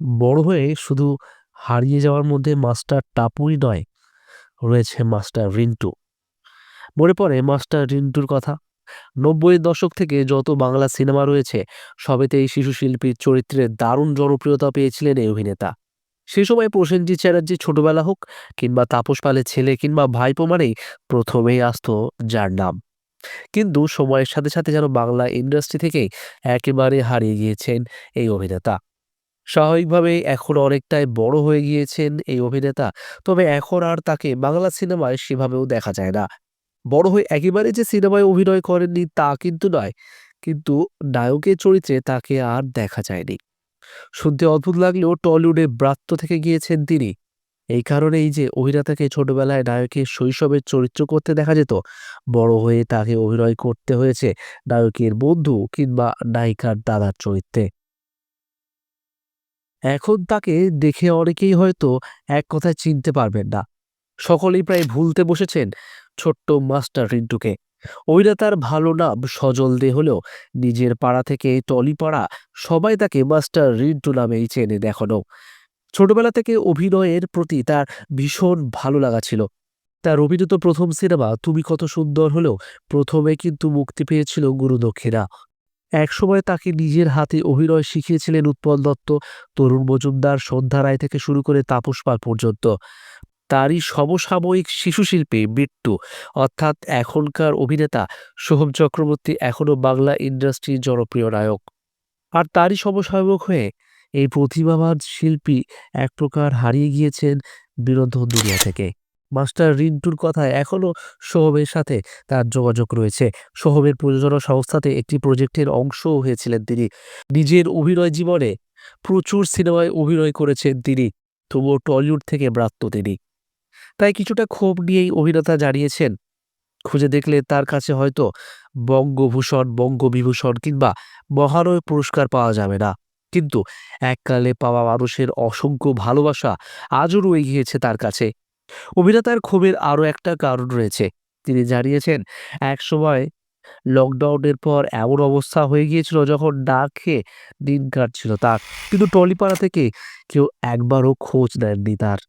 বড় হয়ে শুধু হারিয়ে যাওয়ার মধ্যে মাস্টার টাপুই নয়, রয়েছে মাস্টার রিন্টু। মনে পড়ে মাস্টার রিন্টুর কথা। নব্বইয়ের দশক থেকে যত বাংলা সিনেমা রয়েছে, সবেতেই শিশু শিল্পীর চরিত্রে দারুণ জনপ্রিয়তা পেয়েছিলেন এই অভিনেতা। সে সময় প্রসেনজিৎ চ্যাটার্জির ছোটবেলা হোক কিংবা তাপস পালের ছেলে কিংবা ভাইপো মানেই প্রথমেই আসতো যার নাম। কিন্তু সময়ের সাথে সাথে যেন বাংলা ইন্ডাস্ট্রি থেকেই একেবারে হারিয়ে গিয়েছেন এই অভিনেতা। স্বাভাবিকভাবেই এখন অনেকটাই বড় হয়ে গিয়েছেন এই অভিনেতা। তবে এখন আর তাকে বাংলা সিনেমায় সেভাবেও দেখা যায় না। বড় হয়ে একেবারে যে সিনেমায় অভিনয় করেননি তা কিন্তু নয়। কিন্তু নায়কের চরিত্রে তাকে আর দেখা যায়নি। শুনতে অদ্ভুত লাগলেও টলিউডে ব্রাত্য থেকে গিয়েছেন তিনি। এই কারণেই যে অভিনেতাকে ছোটবেলায় নায়কের শৈশবের চরিত্র করতে দেখা যেত, বড় হয়ে তাকে অভিনয় করতে হয়েছে নায়কের বন্ধু কিংবা নায়িকার দাদার চরিত্রে। এখন তাকে দেখে অনেকেই হয়তো এক কথায় চিনতে পারবেন না। সকলেই প্রায় ভুলতে বসেছেন ছোট্ট মাস্টার রিন্টুকে। তার ভালো নাম সজল দে হলেও নিজের পাড়া থেকে টলিপাড়া সবাই তাকে মাস্টার রিন্টু নামেই চেনে এখনও। ছোটবেলা থেকে অভিনয়ের প্রতি তার ভীষণ ভালো লাগা ছিল। তার অভিনীত প্রথম সিনেমা, তুমি কত সুন্দর হলেও প্রথমে কিন্তু মুক্তি পেয়েছিল গুরুদক্ষিণা। একসময় তাকে নিজের হাতে অভিনয় শিখিয়েছিলেন উৎপল দত্ত, তরুণ মজুমদার, সন্ধ্যা রায় থেকে শুরু করে তাপস পাল পর্যন্ত। তারই সমসাময়িক শিশুশিল্পী মৃত্যু অর্থাৎ এখনকার অভিনেতা সোহম চক্রবর্তী এখনও বাংলা ইন্ডাস্ট্রির জনপ্রিয় নায়ক। আর তারই সমসাময়িক হয়ে এই প্রতিভাবান শিল্পী এক প্রকার হারিয়ে গিয়েছেন বিনোদন দুনিয়া থেকে। মাস্টার রিন্টুর কথায় এখনও সোহমের সাথে তার যোগাযোগ রয়েছে। সোহমের প্রযোজনা সংস্থাতে একটি প্রজেক্টের অংশও হয়েছিলেন তিনি। নিজের অভিনয় জীবনে প্রচুর সিনেমায় অভিনয় করেছেন তিনি। তবুও টলিউড থেকে ব্রাত্য তিনি। তাই কিছুটা ক্ষোভ নিয়েই অভিনেতা জানিয়েছেন, খুঁজে দেখলে তার কাছে হয়তো বঙ্গভূষণ, বঙ্গবিভূষণ কিংবা মহানয় পুরস্কার পাওয়া যাবে না। কিন্তু এককালে পাওয়া মানুষের অসংখ্য ভালোবাসা আজও রয়ে গিয়েছে তার কাছে। অভিনেতার ক্ষোভের আরও একটা কারণ রয়েছে। তিনি জানিয়েছেন, এক সময় লকডাউনের পর এমন অবস্থা হয়ে গিয়েছিল যখন না খেয়ে দিন কাটছিল তার। কিন্তু টলিপাড়া থেকে কেউ একবারও খোঁজ দেননি তার।